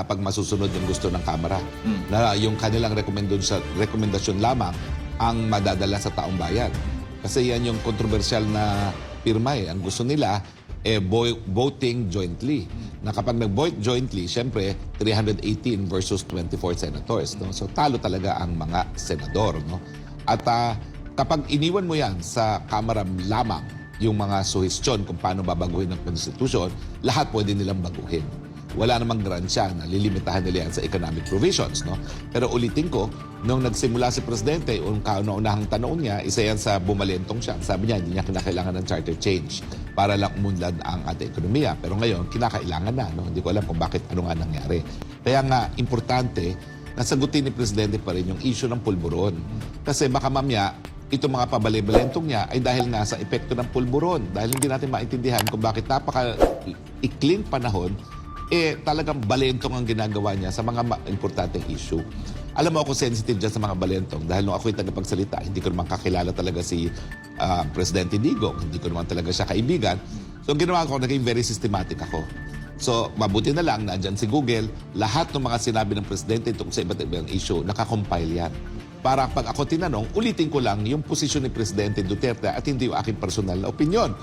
kapag masusunod yung gusto ng Kamara. Na yung kanilang rekomendasyon, lamang ang madadala sa taong bayan. Kasi yan yung kontrobersyal na pirma eh. Ang gusto nila, eh, vo- voting jointly. Na kapag nag-vote jointly, syempre, 318 versus 24 senators. No? So, talo talaga ang mga senador. No? At ah, kapag iniwan mo yan sa Kamara lamang, yung mga suhestyon kung paano babaguhin ang Constitution, lahat pwede nilang baguhin. Wala namang garansya na lilimitahan nila yan sa economic provisions. No? Pero ulitin ko, nung nagsimula si Presidente, yung kauna-unahang tanong niya, isa yan sa bumalentong siya. Sabi niya, hindi niya kinakailangan ng charter change para lang umunlad ang ating ekonomiya. Pero ngayon, kinakailangan na. No? Hindi ko alam kung bakit ano nga nangyari. Kaya nga, importante, nasagutin ni Presidente pa rin yung issue ng pulburon. Kasi baka mamaya, itong mga pabalibalentong niya ay dahil nga sa epekto ng pulburon. Dahil hindi natin maintindihan kung bakit napaka ikling panahon, eh talagang balentong ang ginagawa niya sa mga importanteng issue. Alam mo ako sensitive dyan sa mga balentong dahil nung ako'y tagapagsalita, hindi ko naman kakilala talaga si ah, Presidente Digong, hindi ko naman talaga siya kaibigan. So ginawa ko, naging very systematic ako. So, mabuti na lang, nandyan si Google, lahat ng mga sinabi ng Presidente tungkol sa iba't ibang issue, nakakompile yan. Para pag ako tinanong, ulitin ko lang yung posisyon ni Presidente Duterte at hindi yung aking personal na opinion.